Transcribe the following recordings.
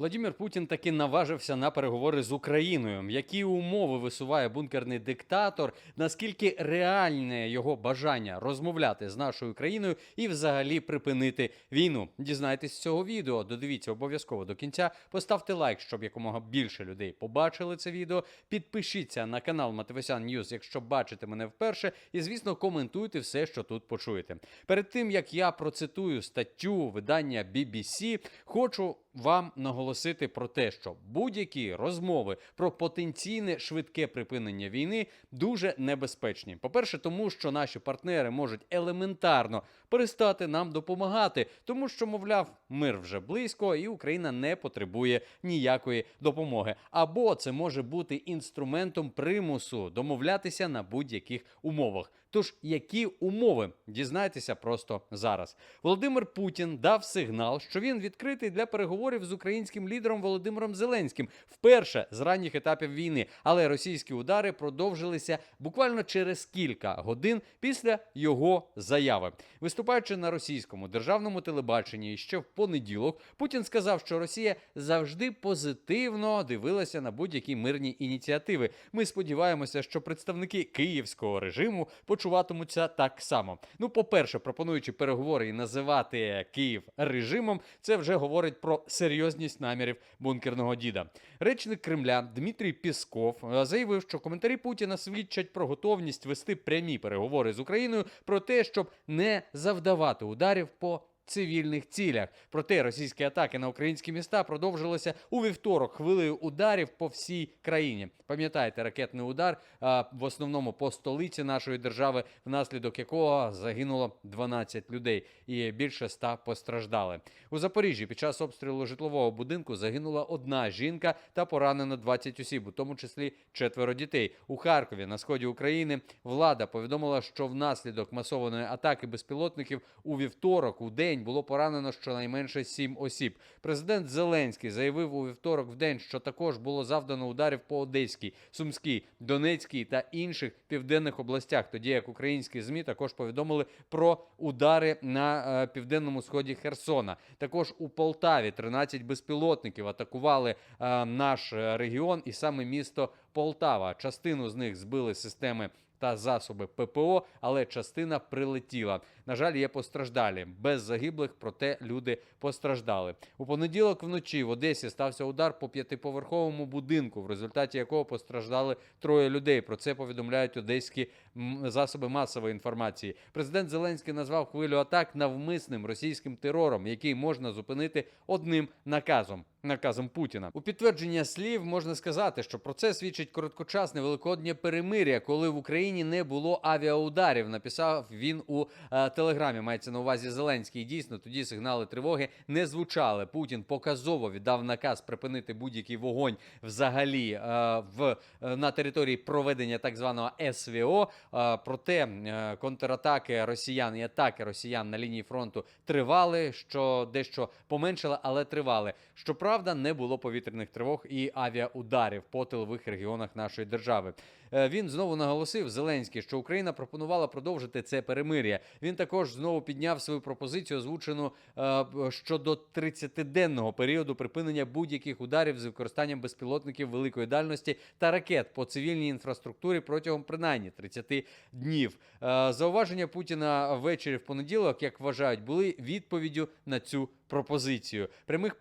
Владимир Путін таки наважився на переговори з Україною. Які умови висуває бункерний диктатор? Наскільки реальне його бажання розмовляти з нашою країною і взагалі припинити війну? Дізнайтесь з цього відео. Додивіться обов'язково до кінця. Поставте лайк, щоб якомога більше людей побачили це відео. Підпишіться на канал Мативосян Ньюз, якщо бачите мене вперше. І звісно, коментуйте все, що тут почуєте. Перед тим як я процитую статтю видання BBC, хочу вам наголосити про те, що будь-які розмови про потенційне швидке припинення війни дуже небезпечні. По-перше, тому що наші партнери можуть елементарно перестати нам допомагати, тому що, мовляв, мир вже близько, і Україна не потребує ніякої допомоги. Або це може бути інструментом примусу домовлятися на будь-яких умовах. Тож, які умови дізнайтеся просто зараз. Володимир Путін дав сигнал, що він відкритий для переговорів з українським лідером Володимиром Зеленським вперше з ранніх етапів війни. Але російські удари продовжилися буквально через кілька годин після його заяви. Виступаючи на російському державному телебаченні ще в понеділок, Путін сказав, що Росія завжди позитивно дивилася на будь-які мирні ініціативи. Ми сподіваємося, що представники київського режиму почуватимуться так само. Ну, по-перше, пропонуючи переговори і називати Київ режимом, це вже говорить про серйозність намірів бункерного діда. Речник Кремля Дмитрій Пісков е, заявив, що коментарі Путіна свідчать про готовність вести прямі переговори з Україною про те, щоб не завдавати ударів по цивільних цілях. Проте російські атаки на українські міста продовжилися у вівторок хвилею ударів по всій країні. Пам'ятаєте, ракетний удар в основному по столиці нашої держави, внаслідок якого загинуло 12 людей і більше 100 постраждали. У Запоріжжі під час обстрілу житлового будинку загинула одна жінка та поранено 20 осіб, у тому числі четверо дітей. У Харкові на сході України влада повідомила, що внаслідок масованої атаки безпілотників у вівторок у день було поранено щонайменше сім осіб. Президент Зеленський заявив у вівторок в день, що також було завдано ударів по Одеській, Сумській, Донецькій та інших південних областях. Тоді як українські змі також повідомили про удари на е, південному сході Херсона. Також у Полтаві 13 безпілотників атакували е, наш е, регіон і саме місто Полтава. Частину з них збили системи та засоби ППО, але частина прилетіла. На жаль, є постраждалі без загиблих, проте люди постраждали. У понеділок вночі в Одесі стався удар по п'ятиповерховому будинку, в результаті якого постраждали троє людей. Про це повідомляють одеські засоби масової інформації. Президент Зеленський назвав хвилю атак навмисним російським терором, який можна зупинити одним наказом. Наказом Путіна у підтвердження слів можна сказати, що про це свідчить короткочасне великоднє перемир'я, коли в Україні не було авіаударів. Написав він у е, телеграмі. Мається на увазі Зеленський. Дійсно, тоді сигнали тривоги не звучали. Путін показово віддав наказ припинити будь-який вогонь взагалі е, в е, на території проведення так званого СВО. Е, проте е, контратаки росіян і атаки росіян на лінії фронту тривали, що дещо поменшало, але тривали. Щоправда, не було повітряних тривог і авіаударів по тилових регіонах нашої держави. Е, Він знову наголосив Зеленський, що Україна пропонувала продовжити це перемир'я. Він також знову підняв свою пропозицію, озвучену е, щодо 30-денного періоду припинення будь-яких ударів з використанням безпілотників великої дальності та ракет по цивільній інфраструктурі протягом принаймні 30 днів. Е, Зауваження Путіна ввечері в понеділок, як вважають, були відповіддю на цю пропозицію. Прямих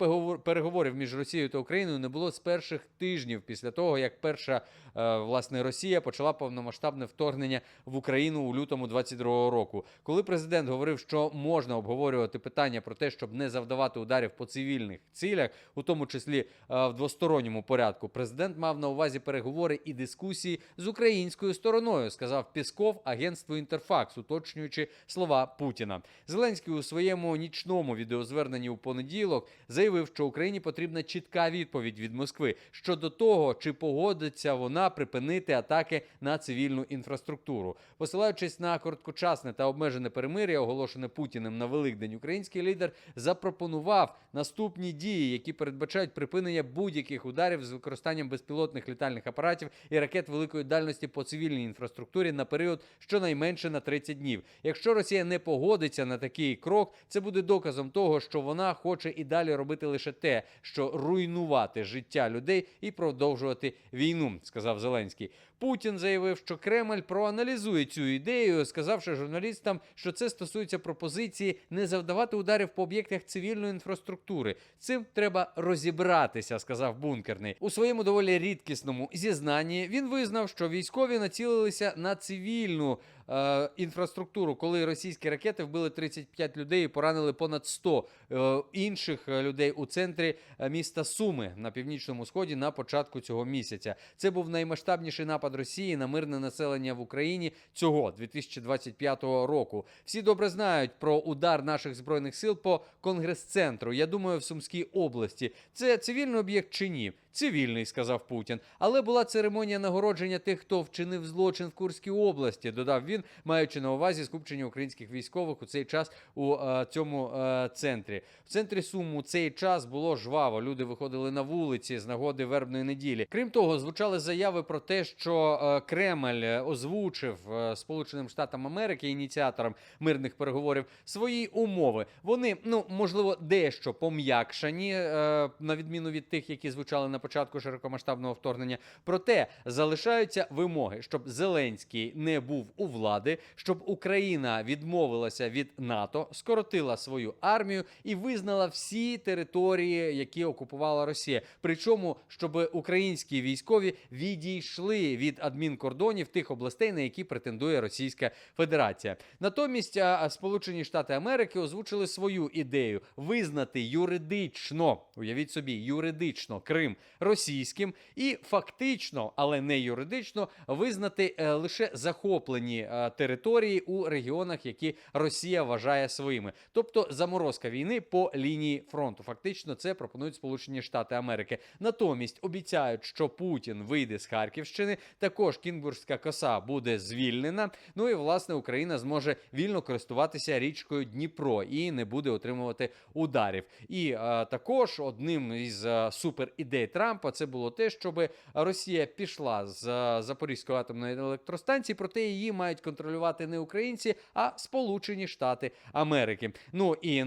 переговорів між Росією та Україною не було з перших тижнів після того, як перша е, власне Росія почала повномасштабне вторгнення в Україну у лютому 22-го року. Коли президент говорив, що можна обговорювати питання про те, щоб не завдавати ударів по цивільних цілях, у тому числі е, в двосторонньому порядку, президент мав на увазі переговори і дискусії з українською стороною, сказав Пісков агентству Інтерфакс, уточнюючи слова Путіна. Зеленський у своєму нічному відеозверненні у понеділок заявив, що Україні потрібна чітка відповідь від Москви щодо того, чи погодиться вона припинити атаки на цивільну інфраструктуру, посилаючись на короткочасне та обмежене перемир'я, оголошене Путіним на Великдень, український лідер запропонував наступні дії, які передбачають припинення будь-яких ударів з використанням безпілотних літальних апаратів і ракет великої дальності по цивільній інфраструктурі на період щонайменше на 30 днів. Якщо Росія не погодиться на такий крок, це буде доказом того, що вона хоче і далі робити лише те, що руйнувати життя людей і продовжувати війну, сказав Зеленський. Путін заявив, що Кремль проаналізує цю ідею, сказавши журналістам, що це стосується пропозиції не завдавати ударів по об'єктах цивільної інфраструктури. Цим треба розібратися, сказав бункерний. У своєму доволі рідкісному зізнанні він визнав, що військові націлилися на цивільну е, інфраструктуру, коли російські ракети вбили 35 людей і поранили понад 100 е, інших е, людей у центрі е, міста Суми на північному сході на початку цього місяця. Це був наймасштабніший напад Росії на мирне населення в Україні цього 2025 року. Всі добре знають про удар наших збройних сил по конгрес-центру. Я думаю, в Сумській області це цивільний об'єкт чи ні? Цивільний, сказав Путін. Але була церемонія нагородження тих, хто вчинив злочин в Курській області, додав він, маючи на увазі скупчення українських військових у цей час у е, цьому е, центрі. В центрі Суму цей час було жваво. Люди виходили на вулиці з нагоди вербної неділі. Крім того, звучали заяви про те, що е, Кремль озвучив е, Сполученим Штатам Америки, ініціаторам мирних переговорів, свої умови. Вони ну можливо дещо пом'якшані, е, на відміну від тих, які звучали на початку широкомасштабного вторгнення. Проте залишаються вимоги, щоб Зеленський не був у влади, щоб Україна відмовилася від НАТО, скоротила свою армію і визнала всі території, які окупувала Росія. Причому, щоб українські військові відійшли від адмінкордонів тих областей, на які претендує Російська Федерація. Натомість Сполучені Штати Америки озвучили свою ідею визнати юридично, уявіть собі, юридично Крим російським і фактично, але не юридично, визнати е, лише захоплені е, території у регіонах, які Росія вважає своїми, тобто заморозка війни по лінії фронту. Фактично, це пропонують Сполучені Штати Америки. Натомість обіцяють, що Путін вийде з Харківщини. Також Кінбурзька коса буде звільнена. Ну і власне Україна зможе вільно користуватися річкою Дніпро і не буде отримувати ударів. І е, також одним із е, супер ідей Трампа це було те, щоб Росія пішла з е, Запорізької атомної електростанції, проте її мають контролювати не українці, а Сполучені Штати Америки. Ну і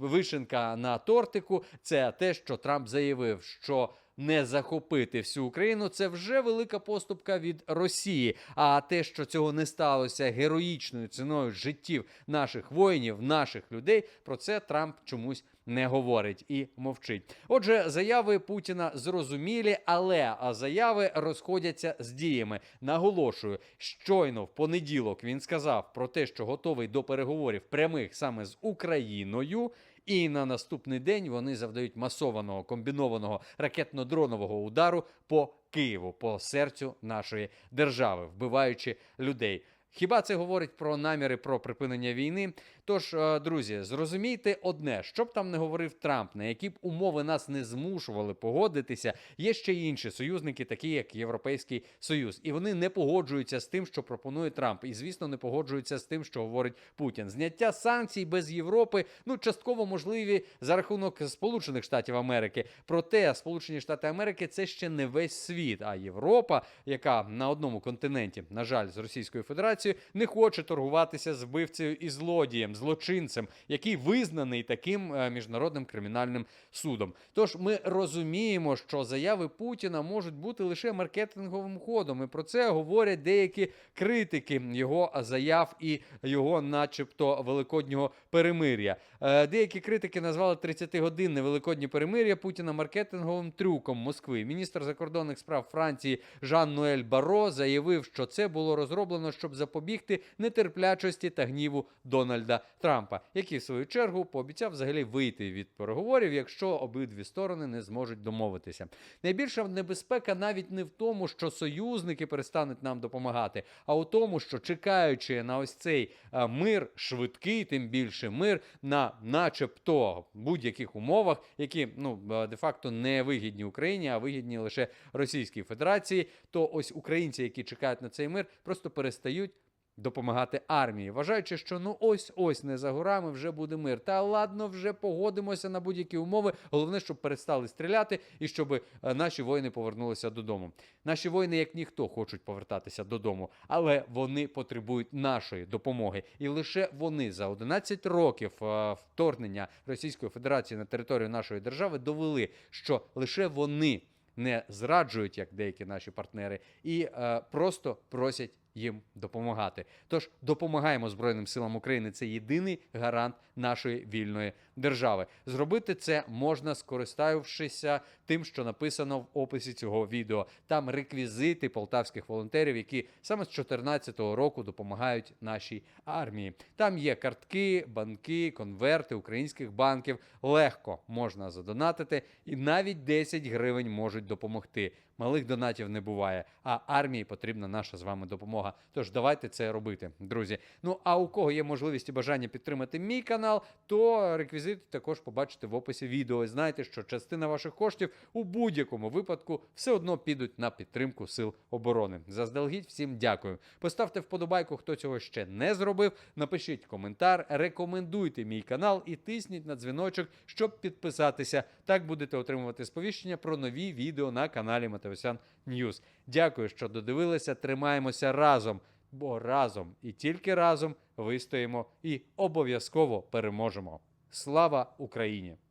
вишенка на тортику це те, що Трамп заявив, що. Не захопити всю Україну це вже велика поступка від Росії. А те, що цього не сталося героїчною ціною життів наших воїнів, наших людей, про це Трамп чомусь не говорить і мовчить. Отже, заяви Путіна зрозумілі, але заяви розходяться з діями. Наголошую, щойно в понеділок він сказав про те, що готовий до переговорів прямих саме з Україною. І на наступний день вони завдають масованого комбінованого ракетно-дронового удару по Києву, по серцю нашої держави, вбиваючи людей. Хіба це говорить про наміри про припинення війни? Тож, е, друзі, зрозумійте одне, що б там не говорив Трамп, на які б умови нас не змушували погодитися, є ще й інші союзники, такі як Європейський Союз, і вони не погоджуються з тим, що пропонує Трамп, і звісно, не погоджуються з тим, що говорить Путін. Зняття санкцій без Європи ну частково можливі за рахунок Сполучених Штатів Америки. Проте Сполучені Штати Америки це ще не весь світ. А Європа, яка на одному континенті, на жаль, з Російською Федерацією, не хоче торгуватися з вбивцею і злодієм, злочинцем, який визнаний таким е, міжнародним кримінальним судом. Тож ми розуміємо, що заяви Путіна можуть бути лише маркетинговим ходом, і про це говорять деякі критики його заяв і його, начебто, великоднього перемир'я. Е, Деякі критики назвали 30-годинне великоднє перемир'я Путіна маркетинговим трюком Москви. Міністр закордонних справ Франції Жан Ноель Баро заявив, що це було розроблено, щоб запобігти нетерплячості та гніву Дональда Трампа, який в свою чергу пообіцяв взагалі вийти від переговорів, якщо обидві сторони не зможуть домовитися. Найбільша небезпека навіть не в тому, що союзники перестануть нам допомагати, а у тому, що чекаючи на ось цей е, мир, швидкий, тим більше мир на, начебто, будь-яких умовах, які ну е, де-факто не вигідні Україні, а вигідні лише Російській Федерації, то ось українці, які чекають на цей мир, просто перестають допомагати армії, вважаючи, що ну ось ось не за горами вже буде мир. Та ладно, вже погодимося на будь-які умови. Головне, щоб перестали стріляти і щоб е, наші воїни повернулися додому. Наші воїни, як ніхто, хочуть повертатися додому, але вони потребують нашої допомоги. І лише вони за 11 років е, вторгнення Російської Федерації на територію нашої держави довели, що лише вони не зраджують, як деякі наші партнери, і е, просто просять їм допомагати. Тож допомагаємо Збройним силам України. Це єдиний гарант нашої вільної держави. Зробити це можна, скориставшися тим, що написано в описі цього відео. Там реквізити полтавських волонтерів, які саме з 2014 року допомагають нашій армії. Там є картки, банки, конверти українських банків. Легко можна задонатити, і навіть 10 гривень можуть допомогти. Малих донатів не буває, а армії потрібна наша з вами допомога. Тож давайте це робити, друзі. Ну а у кого є можливість і бажання підтримати мій канал, то реквізити також побачите в описі відео. І Знаєте, що частина ваших коштів у будь-якому випадку все одно підуть на підтримку сил оборони. Заздалегідь всім дякую. Поставте вподобайку, хто цього ще не зробив. Напишіть коментар, рекомендуйте мій канал і тисніть на дзвіночок, щоб підписатися. Так будете отримувати сповіщення про нові відео на каналі Матевосян Ньюз. Дякую, що додивилися. Тримаємося разом, бо разом і тільки разом вистоїмо і обов'язково переможемо. Слава Україні!